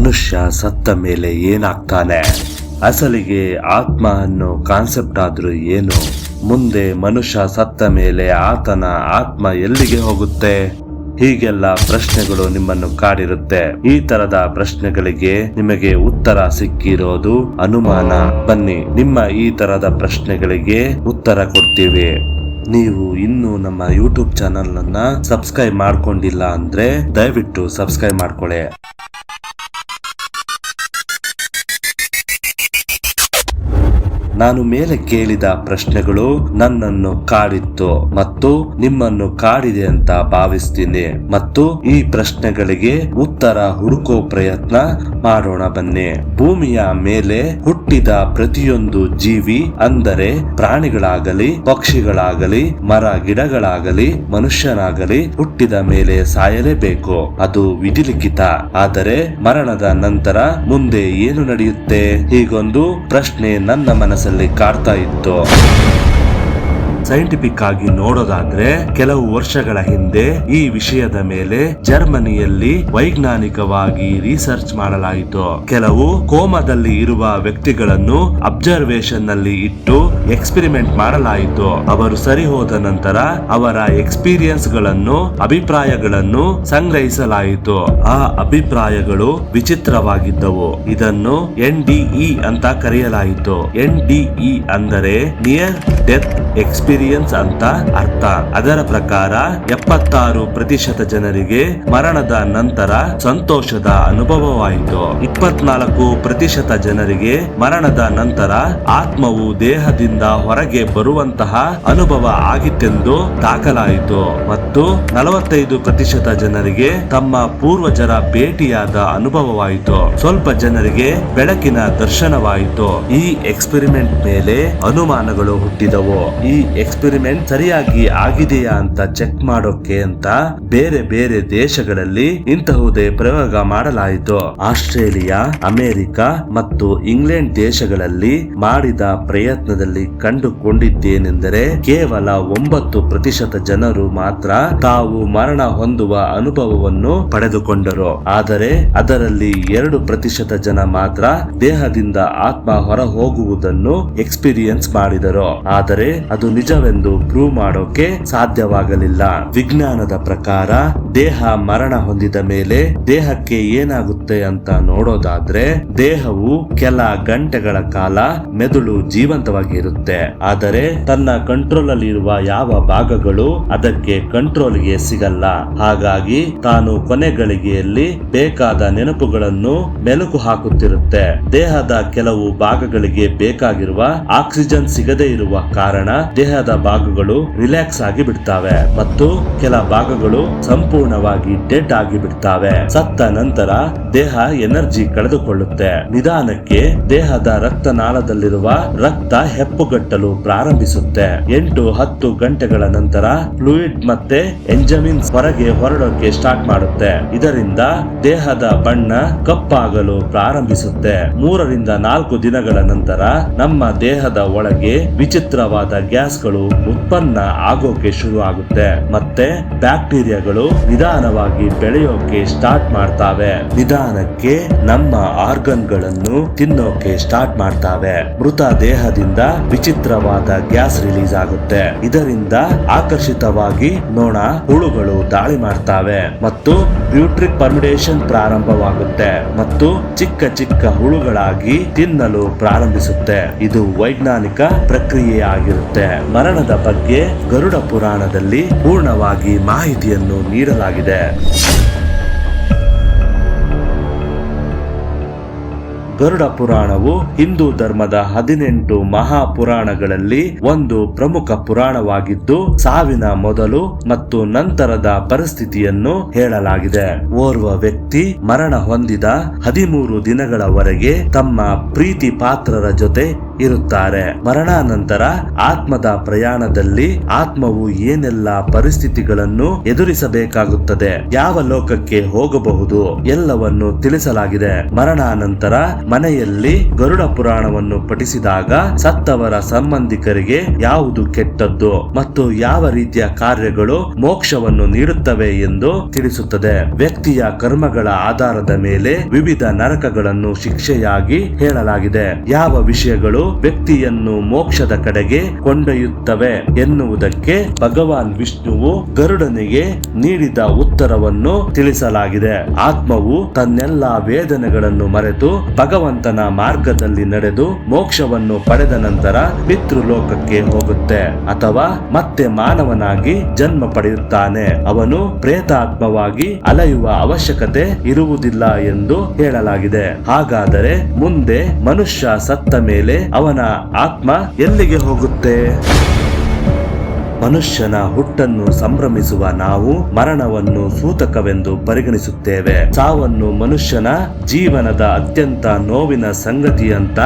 ಮನುಷ್ಯ ಸತ್ತ ಮೇಲೆ ಏನಾಗ್ತಾನೆ? ಅಸಲಿಗೆ ಆತ್ಮ ಅನ್ನೋ ಕಾನ್ಸೆಪ್ಟ್ ಆದ್ರೂ ಏನು? ಮುಂದೆ ಮನುಷ್ಯ ಸತ್ತ ಮೇಲೆ ಆತನ ಆತ್ಮ ಎಲ್ಲಿಗೆ ಹೋಗುತ್ತೆ? ಹೀಗೆಲ್ಲ ಪ್ರಶ್ನೆಗಳು ನಿಮ್ಮನ್ನು ಕಾಡಿರುತ್ತೆ. ಈ ತರದ ಪ್ರಶ್ನೆಗಳಿಗೆ ನಿಮಗೆ ಉತ್ತರ ಸಿಕ್ಕಿರೋದು ಅನುಮಾನ. ಬನ್ನಿ, ನಿಮ್ಮ ಈ ತರದ ಪ್ರಶ್ನೆಗಳಿಗೆ ಉತ್ತರ ಕೊಡ್ತೀವಿ. ನೀವು ಇನ್ನೂ ನಮ್ಮ ಯೂಟ್ಯೂಬ್ ಚಾನಲ್ ಅನ್ನ ಸಬ್ಸ್ಕ್ರೈಬ್ ಮಾಡ್ಕೊಂಡಿಲ್ಲ ಅಂದ್ರೆ ದಯವಿಟ್ಟು ಸಬ್ಸ್ಕ್ರೈಬ್ ಮಾಡ್ಕೊಳ್ಳಿ ನಾನು ಮೇಲೆ ಕೇಳಿದ ಪ್ರಶ್ನೆಗಳು ನನ್ನನ್ನು ಕಾಡಿತ್ತು ಮತ್ತು ನಿಮ್ಮನ್ನು ಕಾಡಿದೆ ಅಂತ ಭಾವಿಸ್ತೀನಿ. ಮತ್ತು ಈ ಪ್ರಶ್ನೆಗಳಿಗೆ ಉತ್ತರ ಹುಡುಕೋ ಪ್ರಯತ್ನ ಮಾಡೋಣ ಬನ್ನಿ. ಭೂಮಿಯ ಮೇಲೆ ಹುಟ್ಟಿದ ಪ್ರತಿಯೊಂದು ಜೀವಿ ಅಂದರೆ ಪ್ರಾಣಿಗಳಾಗಲಿ, ಪಕ್ಷಿಗಳಾಗಲಿ, ಮರ, ಗಿಡಗಳಾಗಲಿ, ಮನುಷ್ಯನಾಗಲಿ ಹುಟ್ಟಿದ ಮೇಲೆ ಸಾಯಲೇಬೇಕು. ಅದು ವಿಧಿಲಿಖಿತ. ಆದರೆ ಮರಣದ ನಂತರ ಮುಂದೆ ಏನು ನಡೆಯುತ್ತೆ? ಹೀಗೊಂದು ಪ್ರಶ್ನೆ ನನ್ನ ಮನಸ್ಸಲ್ಲಿ ಕಾಡ್ತಾ ಇತ್ತು. ಸೈಂಟಿಫಿಕ್ ಆಗಿ ನೋಡೋದಾದ್ರೆ ಕೆಲವು ವರ್ಷಗಳ ಹಿಂದೆ ಈ ವಿಷಯದ ಮೇಲೆ ಜರ್ಮನಿಯಲ್ಲಿ ವೈಜ್ಞಾನಿಕವಾಗಿ ರಿಸರ್ಚ್ ಮಾಡಲಾಯಿತು. ಕೆಲವು ಕೋಮದಲ್ಲಿ ಇರುವ ವ್ಯಕ್ತಿಗಳನ್ನು ಅಬ್ಸರ್ವೇಷನ್ನಲ್ಲಿ ಇಟ್ಟು ಎಕ್ಸ್ಪೆರಿಮೆಂಟ್ ಮಾಡಲಾಯಿತು. ಅವರು ಸರಿ ಹೋದ ನಂತರ ಅವರ ಎಕ್ಸ್ಪೀರಿಯನ್ಸ್ಗಳನ್ನು, ಅಭಿಪ್ರಾಯಗಳನ್ನು ಸಂಗ್ರಹಿಸಲಾಯಿತು. ಆ ಅಭಿಪ್ರಾಯಗಳು ವಿಚಿತ್ರವಾಗಿದ್ದವು. ಇದನ್ನು ಎನ್ ಡಿಇ ಅಂತ ಕರೆಯಲಾಯಿತು. ಎನ್ ಡಿಇ ಅಂದರೆ ನಿಯರ್ ಡೆತ್ ಎಕ್ಸ್ಪೀರಿಯನ್ಸ್ ಅಂತ ಅರ್ಥ. ಅದರ ಪ್ರಕಾರ ಎಪ್ಪತ್ತಾರು ಪ್ರತಿಶತ ಜನರಿಗೆ ಮರಣದ ನಂತರ ಸಂತೋಷದ ಅನುಭವವಾಯಿತು. ಇಪ್ಪತ್ನಾಲ್ಕು ಪ್ರತಿಶತ ಜನರಿಗೆ ಮರಣದ ನಂತರ ಆತ್ಮವು ದೇಹದಿಂದ ಹೊರಗೆ ಬರುವಂತಹ ಅನುಭವ ಆಗಿತ್ತೆಂದು ದಾಖಲಾಯಿತು. ಮತ್ತು ನಲವತ್ತೈದು ಪ್ರತಿಶತ ಜನರಿಗೆ ತಮ್ಮ ಪೂರ್ವಜರ ಭೇಟಿಯಾದ ಅನುಭವವಾಯಿತು. ಸ್ವಲ್ಪ ಜನರಿಗೆ ಬೆಳಕಿನ ದರ್ಶನವಾಯಿತು. ಈ ಎಕ್ಸ್ಪೆರಿಮೆಂಟ್ ಮೇಲೆ ಅನುಮಾನಗಳು ಹುಟ್ಟಿದವು. ಈ ಎಕ್ಸ್ಪೆರಿಮೆಂಟ್ ಸರಿಯಾಗಿ ಆಗಿದೆಯಾ ಅಂತ ಚೆಕ್ ಮಾಡೋಕೆ ಅಂತ ಬೇರೆ ಬೇರೆ ದೇಶಗಳಲ್ಲಿ ಇಂತಹುದೇ ಪ್ರಯೋಗ ಮಾಡಲಾಯಿತು. ಆಸ್ಟ್ರೇಲಿಯಾ, ಅಮೆರಿಕ ಮತ್ತು ಇಂಗ್ಲೆಂಡ್ ದೇಶಗಳಲ್ಲಿ ಮಾಡಿದ ಪ್ರಯತ್ನದಲ್ಲಿ ಕಂಡುಕೊಂಡಿದ್ದೇನೆಂದರೆ ಕೇವಲ ಒಂಬತ್ತು ಪ್ರತಿಶತ ಜನರು ಮಾತ್ರ ತಾವು ಮರಣ ಹೊಂದುವ ಅನುಭವವನ್ನು ಪಡೆದುಕೊಂಡರು. ಆದರೆ ಅದರಲ್ಲಿ ಎರಡು ಪ್ರತಿಶತ ಜನ ಮಾತ್ರ ದೇಹದಿಂದ ಆತ್ಮ ಹೊರ ಹೋಗುವುದನ್ನು ಎಕ್ಸ್ಪೀರಿಯನ್ಸ್ ಮಾಡಿದರು. ಆದರೆ ಅದು ನಿಜವೆಂದು ಪ್ರೂವ್ ಮಾಡೋಕೆ ಸಾಧ್ಯವಾಗಲಿಲ್ಲ. ವಿಜ್ಞಾನದ ಪ್ರಕಾರ ದೇಹ ಮರಣ ಹೊಂದಿದ ಮೇಲೆ ದೇಹಕ್ಕೆ ಏನಾಗುತ್ತೆ ಅಂತ ನೋಡೋದಾದ್ರೆ ದೇಹವು ಕೆಲ ಗಂಟೆಗಳ ಕಾಲ ಮೆದುಳು ಜೀವಂತವಾಗಿ ಇರುತ್ತೆ. ಆದರೆ ತನ್ನ ಕಂಟ್ರೋಲ್ ಅಲ್ಲಿ ಇರುವ ಯಾವ ಭಾಗಗಳು ಅದಕ್ಕೆ ಕಂಟ್ರೋಲ್ಗೆ ಸಿಗಲ್ಲ. ಹಾಗಾಗಿ ತಾನು ಕೊನೆ ಗಳಿಗೆಯಲ್ಲಿ ಬೇಕಾದ ನೆನಪುಗಳನ್ನು ಮೆಲುಕು ಹಾಕುತ್ತಿರುತ್ತೆ. ದೇಹದ ಕೆಲವು ಭಾಗಗಳಿಗೆ ಬೇಕಾಗಿರುವ ಆಕ್ಸಿಜನ್ ಸಿಗದೇ ಇರುವ ಕಾರಣ ದೇಹದ ಭಾಗಗಳು ರಿಲ್ಯಾಕ್ಸ್ ಆಗಿ ಬಿಡ್ತಾವೆ ಮತ್ತು ಕೆಲ ಭಾಗಗಳು ಸಂಪೂರ್ಣವಾಗಿ ಡೆಡ್ ಆಗಿ ಬಿಡ್ತಾವೆ. ಸತ್ತ ನಂತರ ದೇಹ ಎನರ್ಜಿ ಕಳೆದುಕೊಳ್ಳುತ್ತೆ. ನಿಧಾನಕ್ಕೆ ದೇಹದ ರಕ್ತನಾಳದಲ್ಲಿರುವ ರಕ್ತ ಹೆಪ್ಪುಗಟ್ಟಲು ಪ್ರಾರಂಭಿಸುತ್ತೆ. ಎಂಟು ಹತ್ತು ಗಂಟೆಗಳ ನಂತರ ಫ್ಲೂಯಿಡ್ ಮತ್ತೆ ಎಂಜಮಿನ್ಸ್ ಹೊರಗೆ ಹೊರಡೋಕೆ ಸ್ಟಾರ್ಟ್ ಮಾಡುತ್ತೆ. ಇದರಿಂದ ದೇಹದ ಬಣ್ಣ ಕಪ್ಪಾಗಲು ಪ್ರಾರಂಭಿಸುತ್ತೆ. ಮೂರರಿಂದ ನಾಲ್ಕು ದಿನಗಳ ನಂತರ ನಮ್ಮ ದೇಹದ ಒಳಗೆ ವಿಚಿತ್ರವಾದ ಗ್ಯಾಸ್ಗಳು ಉತ್ಪನ್ನ ಆಗೋಕೆ ಶುರು ಆಗುತ್ತೆ. ಮತ್ತೆ ಬ್ಯಾಕ್ಟೀರಿಯಾಗಳು ನಿಧಾನವಾಗಿ ಬೆಳೆಯೋಕೆ ಸ್ಟಾರ್ಟ್ ಮಾಡ್ತಾವೆ. ನಿಧಾನಕ್ಕೆ ನಮ್ಮ ಆರ್ಗನ್ಗಳನ್ನು ತಿನ್ನೋಕೆ ಸ್ಟಾರ್ಟ್ ಮಾಡ್ತಾವೆ. ಮೃತ ದೇಹದಿಂದ ವಿಚಿತ್ರವಾದ ಗ್ಯಾಸ್ ರಿಲೀಸ್ ಆಗುತ್ತೆ. ಇದರಿಂದ ಆಕರ್ಷಿತವಾಗಿ ನೋಣ, ಹುಳುಗಳು ದಾಳಿ ಮಾಡ್ತಾವೆ. ಮತ್ತು ಬ್ಯೂಟ್ರಿಕ್ ಪರ್ಮಿಡೇಷನ್ ಪ್ರಾರಂಭವಾಗುತ್ತೆ. ಮತ್ತು ಚಿಕ್ಕ ಚಿಕ್ಕ ಹುಳುಗಳಾಗಿ ತಿನ್ನಲು ಪ್ರಾರಂಭಿಸುತ್ತೆ. ಇದು ವೈಜ್ಞಾನಿಕ ಪ್ರಕ್ರಿಯೆ ಆಗಿರುತ್ತೆ. ಮರಣದ ಬಗ್ಗೆ ಗರುಡ ಪುರಾಣದಲ್ಲಿ ಪೂರ್ಣವಾಗಿ ಮಾಹಿತಿಯನ್ನು ನೀಡಲಾಗಿದೆ. ಗರುಡ ಪುರಾಣವು ಹಿಂದೂ ಧರ್ಮದ ಹದಿನೆಂಟು ಮಹಾಪುರಾಣಗಳಲ್ಲಿ ಒಂದು ಪ್ರಮುಖ ಪುರಾಣವಾಗಿದ್ದು, ಸಾವಿನ ಮೊದಲು ಮತ್ತು ನಂತರದ ಪರಿಸ್ಥಿತಿಯನ್ನು ಹೇಳಲಾಗಿದೆ. ಓರ್ವ ವ್ಯಕ್ತಿ ಮರಣ ಹೊಂದಿದ ಹದಿಮೂರು ದಿನಗಳವರೆಗೆ ತಮ್ಮ ಪ್ರೀತಿ ಪಾತ್ರರ ಜೊತೆ ಇರುತ್ತಾರೆ. ಮರಣಾನಂತರ ಆತ್ಮದ ಪ್ರಯಾಣದಲ್ಲಿ ಆತ್ಮವು ಏನೆಲ್ಲ ಪರಿಸ್ಥಿತಿಗಳನ್ನು ಎದುರಿಸಬೇಕಾಗುತ್ತದೆ, ಯಾವ ಲೋಕಕ್ಕೆ ಹೋಗಬಹುದು, ಎಲ್ಲವನ್ನು ತಿಳಿಸಲಾಗಿದೆ. ಮರಣಾನಂತರ ಮನೆಯಲ್ಲಿ ಗರುಡ ಪುರಾಣವನ್ನು ಪಠಿಸಿದಾಗ ಸತ್ತವರ ಸಂಬಂಧಿಕರಿಗೆ ಯಾವುದು ಕೆಟ್ಟದ್ದು ಮತ್ತು ಯಾವ ರೀತಿಯ ಕಾರ್ಯಗಳು ಮೋಕ್ಷವನ್ನು ನೀಡುತ್ತವೆ ಎಂದು ತಿಳಿಸುತ್ತದೆ. ವ್ಯಕ್ತಿಯ ಕರ್ಮಗಳ ಆಧಾರದ ಮೇಲೆ ವಿವಿಧ ನರಕಗಳನ್ನು ಶಿಕ್ಷೆಯಾಗಿ ಹೇಳಲಾಗಿದೆ. ಯಾವ ವಿಷಯಗಳು ವ್ಯಕ್ತಿಯನ್ನು ಮೋಕ್ಷದ ಕಡೆಗೆ ಕೊಂಡೊಯ್ಯುತ್ತವೆ ಎನ್ನುವುದಕ್ಕೆ ಭಗವಾನ್ ವಿಷ್ಣುವು ಗರುಡನಿಗೆ ನೀಡಿದ ಉತ್ತರವನ್ನು ತಿಳಿಸಲಾಗಿದೆ. ಆತ್ಮವು ತನ್ನೆಲ್ಲಾ ವೇದನೆಗಳನ್ನು ಮರೆತು ಭಗವಂತನ ಮಾರ್ಗದಲ್ಲಿ ನಡೆದು ಮೋಕ್ಷವನ್ನು ಪಡೆದ ನಂತರ ಪಿತೃಲೋಕಕ್ಕೆ ಹೋಗುತ್ತೆ. ಅಥವಾ ಮತ್ತೆ ಮಾನವನಾಗಿ ಜನ್ಮ ಪಡೆಯುತ್ತಾನೆ. ಅವನು ಪ್ರೇತಾತ್ಮವಾಗಿ ಅಲೆಯುವ ಅವಶ್ಯಕತೆ ಇರುವುದಿಲ್ಲ ಎಂದು ಹೇಳಲಾಗಿದೆ. ಹಾಗಾದರೆ ಮುಂದೆ ಮನುಷ್ಯ ಸತ್ತ ಮೇಲೆ ಅವನ ಆತ್ಮ ಎಲ್ಲಿಗೆ ಹೋಗುತ್ತೆ? ಮನುಷ್ಯನ ಹುಟ್ಟನ್ನು ಸಂಭ್ರಮಿಸುವ ನಾವು ಮರಣವನ್ನು ಸೂತಕವೆಂದು ಪರಿಗಣಿಸುತ್ತೇವೆ. ಸಾವನ್ನು ಮನುಷ್ಯನ ಜೀವನದ ಅತ್ಯಂತ ನೋವಿನ ಸಂಗತಿಯಂತ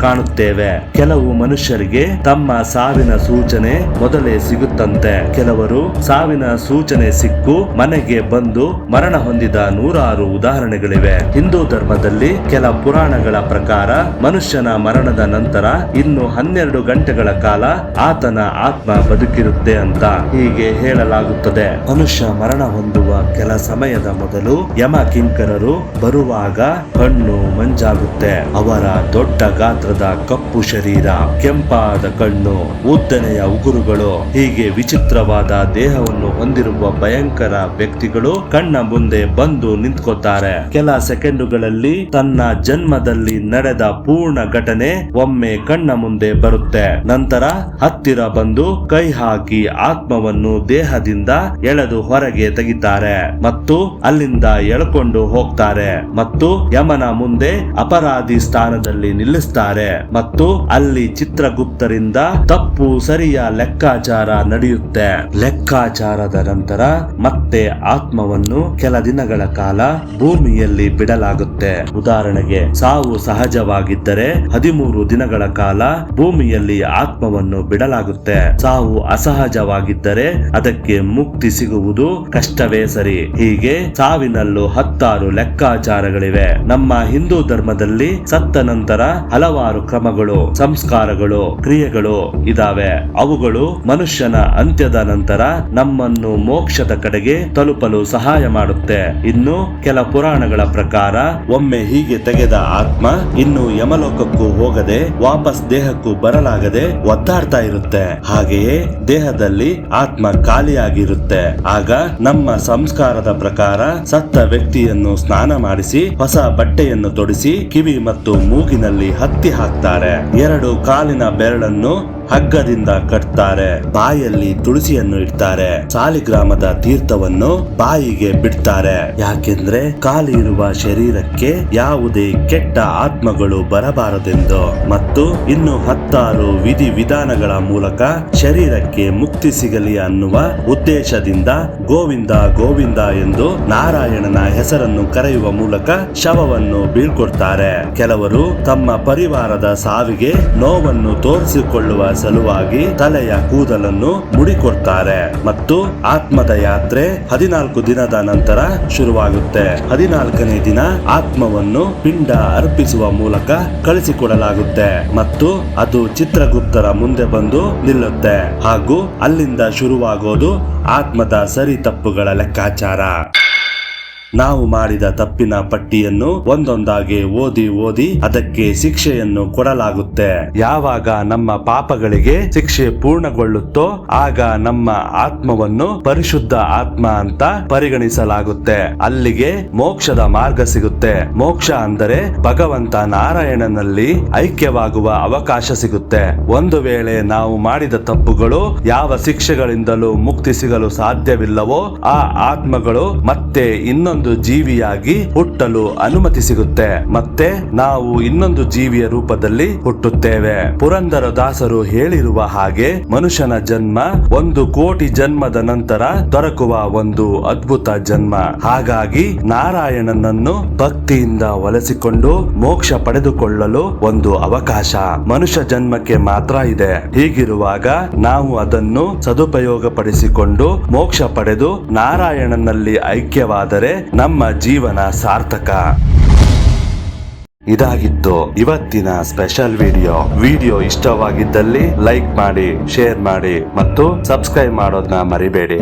ಕಾಣುತ್ತೇವೆ. ಕೆಲವು ಮನುಷ್ಯರಿಗೆ ತಮ್ಮ ಸಾವಿನ ಸೂಚನೆ ಮೊದಲೇ ಸಿಗುತ್ತಂತೆ. ಕೆಲವರು ಸಾವಿನ ಸೂಚನೆ ಸಿಕ್ಕು ಮನೆಗೆ ಬಂದು ಮರಣ ಹೊಂದಿದ ನೂರಾರು ಉದಾಹರಣೆಗಳಿವೆ. ಹಿಂದೂ ಧರ್ಮದಲ್ಲಿ ಕೆಲ ಪುರಾಣಗಳ ಪ್ರಕಾರ ಮನುಷ್ಯನ ಮರಣದ ನಂತರ ಇನ್ನು ಹನ್ನೆರಡು ಗಂಟೆಗಳ ಕಾಲ ಆತನ ಆತ್ಮ ಬದುಕಿರುತ್ತೆ ಅಂತ ಹೀಗೆ ಹೇಳಲಾಗುತ್ತದೆ. ಮನುಷ್ಯ ಮರಣ ಹೊಂದುವ ಕೆಲ ಸಮಯದ ಮೊದಲು ಯಮ ಕಿಂಕರರು ಬರುವಾಗ ಕಣ್ಣು ಮಂಜಾಗುತ್ತೆ. ಅವರ ದೊಡ್ಡ ಗಾತ್ರದ ಕಪ್ಪು ಶರೀರ, ಕೆಂಪಾದ ಕಣ್ಣು, ಉದ್ದನೆಯ ಉಗುರುಗಳು, ಹೀಗೆ ವಿಚಿತ್ರವಾದ ದೇಹವನ್ನು ಹೊಂದಿರುವ ಭಯಂಕರ ವ್ಯಕ್ತಿಗಳು ಕಣ್ಣ ಮುಂದೆ ಬಂದು ನಿಂತ್ಕೋತಾರೆ ಕೆಲ ಸೆಕೆಂಡುಗಳಲ್ಲಿ ತನ್ನ ಜನ್ಮದಲ್ಲಿ ನಡೆದ ಪೂರ್ಣ ಘಟನೆ ಒಮ್ಮೆ ಕಣ್ಣ ಮುಂದೆ ಬರುತ್ತೆ. ನಂತರ ಹತ್ತಿರ ಬಂದು ಕೈ ಹಾಕಿ ಆತ್ಮವನ್ನು ದೇಹದಿಂದ ಎಳೆದು ಹೊರಗೆ ತೆಗಿತಾರೆ ಮತ್ತು ಅಲ್ಲಿಂದ ಎಳ್ಕೊಂಡು ಹೋಗ್ತಾರೆ ಮತ್ತು ಯಮನ ಮುಂದೆ ಅಪರಾಧಿ ಸ್ಥಾನದಲ್ಲಿ ನಿಲ್ಲಿಸ್ತಾರೆ. ಮತ್ತು ಅಲ್ಲಿ ಚಿತ್ರಗುಪ್ತರಿಂದ ತಪ್ಪು ಸರಿಯ ಲೆಕ್ಕಾಚಾರ ನಡೆಯುತ್ತೆ. ಲೆಕ್ಕಾಚಾರದ ನಂತರ ಮತ್ತೆ ಆತ್ಮವನ್ನು ಕೆಲ ದಿನಗಳ ಕಾಲ ಭೂಮಿಯಲ್ಲಿ ಬಿಡಲಾಗುತ್ತೆ. ಉದಾಹರಣೆಗೆ, ಸಾವು ಸಹಜವಾಗಿದ್ದರೆ ಹದಿಮೂರು ದಿನಗಳ ಕಾಲ ಭೂಮಿಯಲ್ಲಿ ಆತ್ಮವನ್ನು ಬಿಡಲಾಗುತ್ತೆ. ಸಾವು ಅಸಹಜವಾಗಿದ್ದರೆ ಅದಕ್ಕೆ ಮುಕ್ತಿ ಸಿಗುವುದು ಕಷ್ಟವೇ ಸರಿ. ಹೀಗೆ ಸಾವಿನಲ್ಲೂ ಹತ್ತಾರು ಲೆಕ್ಕಾಚಾರಗಳಿವೆ. ನಮ್ಮ ಹಿಂದೂ ಧರ್ಮದಲ್ಲಿ ಸತ್ತ ನಂತರ ಹಲವಾರು ಕ್ರಮಗಳು, ಸಂಸ್ಕಾರಗಳು, ಕ್ರಿಯೆಗಳು ಇದಾವೆ. ಅವುಗಳು ಮನುಷ್ಯನ ಅಂತ್ಯದ ನಂತರ ನಮ್ಮನ್ನು ಮೋಕ್ಷದ ಕಡೆಗೆ ತಲುಪಲು ಸಹಾಯ ಮಾಡುತ್ತೆ. ಇನ್ನು ಕೆಲ ಪುರಾಣಗಳ ಪ್ರಕಾರ ಒಮ್ಮೆ ಹೀಗೆ ತೆಗೆದ ಆತ್ಮ ಇನ್ನು ಯಮಲೋಕಕ್ಕೂ ಹೋಗದೆ ವಾಪಸ್ ದೇಹಕ್ಕೂ ಬರಲಾಗದೆ ಒದ್ದಾಡ್ತಾ ಇರುತ್ತೆ. ಹಾಗೆಯೇ ದೇಹದಲ್ಲಿ ಆತ್ಮ ಖಾಲಿಯಾಗಿರುತ್ತೆ. ಆಗ ನಮ್ಮ ಸಂಸ್ಕಾರದ ಪ್ರಕಾರ ಸತ್ತ ವ್ಯಕ್ತಿಯನ್ನು ಸ್ನಾನ ಮಾಡಿಸಿ, ಹೊಸ ಬಟ್ಟೆಯನ್ನು ತೊಡಿಸಿ, ಕಿವಿ ಮತ್ತು ಮೂಗಿನಲ್ಲಿ ಹತ್ತಿ ಹಾಕ್ತಾರೆ. ಎರಡು ಕಾಲಿನ ಬೆರಳನ್ನು ಹಗ್ಗದಿಂದ ಕಟ್ತಾರೆ. ಬಾಯಲ್ಲಿ ತುಳಸಿಯನ್ನು ಇಡ್ತಾರೆ. ಸಾಲಿಗ್ರಾಮದ ತೀರ್ಥವನ್ನು ಬಾಯಿಗೆ ಬಿಡ್ತಾರೆ. ಯಾಕೆಂದ್ರೆ ಖಾಲಿ ಇರುವ ಶರೀರಕ್ಕೆ ಯಾವುದೇ ಕೆಟ್ಟ ಆತ್ಮಗಳು ಬರಬಾರದೆಂದು. ಮತ್ತು ಇನ್ನು ಹತ್ತಾರು ವಿಧಿ ವಿಧಾನಗಳ ಮೂಲಕ ಶರೀರಕ್ಕೆ ಮುಕ್ತಿ ಸಿಗಲಿ ಅನ್ನುವ ಉದ್ದೇಶದಿಂದ ಗೋವಿಂದ ಗೋವಿಂದ ಎಂದು ನಾರಾಯಣನ ಹೆಸರನ್ನು ಕರೆಯುವ ಮೂಲಕ ಶವವನ್ನು ಬೀಳ್ಕೊಡ್ತಾರೆ. ಕೆಲವರು ತಮ್ಮ ಪರಿವಾರದ ಸಾವಿಗೆ ನೋವನ್ನು ತೋರಿಸಿಕೊಳ್ಳುವ ಸಲುವಾಗಿ ತಲೆಯ ಕೂದಲನ್ನು ಮುಡಿಕೊಡ್ತಾರೆ ಮತ್ತು ಆತ್ಮದ ಯಾತ್ರೆ ಹದಿನಾಲ್ಕು ದಿನದ ನಂತರ ಶುರುವಾಗುತ್ತೆ. ಹದಿನಾಲ್ಕನೇ ದಿನ ಆತ್ಮವನ್ನು ಪಿಂಡ ಅರ್ಪಿಸುವ ಮೂಲಕ ಕಳಿಸಿಕೊಡಲಾಗುತ್ತೆ ಮತ್ತು ಅದು ಚಿತ್ರಗುಪ್ತರ ಮುಂದೆ ಬಂದು ನಿಲ್ಲುತ್ತೆ. ಹಾಗೂ ಅಲ್ಲಿಂದ ಶುರುವಾಗೋದು ಆತ್ಮದ ಸರಿ ತಪ್ಪುಗಳ ಲೆಕ್ಕಾಚಾರ. ನಾವು ಮಾಡಿದ ತಪ್ಪಿನ ಪಟ್ಟಿಯನ್ನು ಒಂದೊಂದಾಗಿ ಓದಿ ಓದಿ ಅದಕ್ಕೆ ಶಿಕ್ಷೆಯನ್ನು ಕೊಡಲಾಗುತ್ತೆ. ಯಾವಾಗ ನಮ್ಮ ಪಾಪಗಳಿಗೆ ಶಿಕ್ಷೆ ಪೂರ್ಣಗೊಳ್ಳುತ್ತೋ ಆಗ ನಮ್ಮ ಆತ್ಮವನ್ನು ಪರಿಶುದ್ಧ ಆತ್ಮ ಅಂತ ಪರಿಗಣಿಸಲಾಗುತ್ತೆ. ಅಲ್ಲಿಗೆ ಮೋಕ್ಷದ ಮಾರ್ಗ ಸಿಗುತ್ತೆ. ಮೋಕ್ಷ ಅಂದರೆ ಭಗವಂತ ನಾರಾಯಣನಲ್ಲಿ ಐಕ್ಯವಾಗುವ ಅವಕಾಶ ಸಿಗುತ್ತೆ. ಒಂದು ವೇಳೆ ನಾವು ಮಾಡಿದ ತಪ್ಪುಗಳು ಯಾವ ಶಿಕ್ಷೆಗಳಿಂದಲೂ ಮುಕ್ತಿ ಸಿಗಲು ಸಾಧ್ಯವಿಲ್ಲವೋ ಆ ಆತ್ಮಗಳು ಮತ್ತೆ ಇನ್ನೊಂದು ಇನ್ನೊಂದು ಜೀವಿಯಾಗಿ ಹುಟ್ಟಲು ಅನುಮತಿ ಸಿಗುತ್ತೆ. ಮತ್ತೆ ನಾವು ಇನ್ನೊಂದು ಜೀವಿಯ ರೂಪದಲ್ಲಿ ಹುಟ್ಟುತ್ತೇವೆ. ಪುರಂದರ ದಾಸರು ಹೇಳಿರುವ ಹಾಗೆ ಮನುಷ್ಯನ ಜನ್ಮ ಒಂದು ಕೋಟಿ ಜನ್ಮದ ನಂತರ ದೊರಕುವ ಒಂದು ಅದ್ಭುತ ಜನ್ಮ. ಹಾಗಾಗಿ ನಾರಾಯಣನನ್ನು ಭಕ್ತಿಯಿಂದ ಒಲಸಿಕೊಂಡು ಮೋಕ್ಷ ಪಡೆದುಕೊಳ್ಳಲು ಒಂದು ಅವಕಾಶ. ಮನುಷ್ಯ ಜನ್ಮಕ್ಕೆ ಮಾತ್ರ ಇದೆ. ಹೀಗಿರುವಾಗ ನಾವು ಅದನ್ನು ಸದುಪಯೋಗಪಡಿಸಿಕೊಂಡು ಮೋಕ್ಷ ಪಡೆದು ನಾರಾಯಣನಲ್ಲಿ ಐಕ್ಯವಾದರೆ ನಮ್ಮ ಜೀವನ ಸಾರ್ಥಕ. ಇದಾಗಿತ್ತು ಇವತ್ತಿನ ಸ್ಪೆಷಲ್ ವಿಡಿಯೋ. ವಿಡಿಯೋ ಇಷ್ಟವಾಗಿದ್ದಲ್ಲಿ ಲೈಕ್ ಮಾಡಿ, ಶೇರ್ ಮಾಡಿ ಮತ್ತು ಸಬ್ಸ್ಕ್ರೈಬ್ ಮಾಡೋದನ್ನ ಮರಿಬೇಡಿ.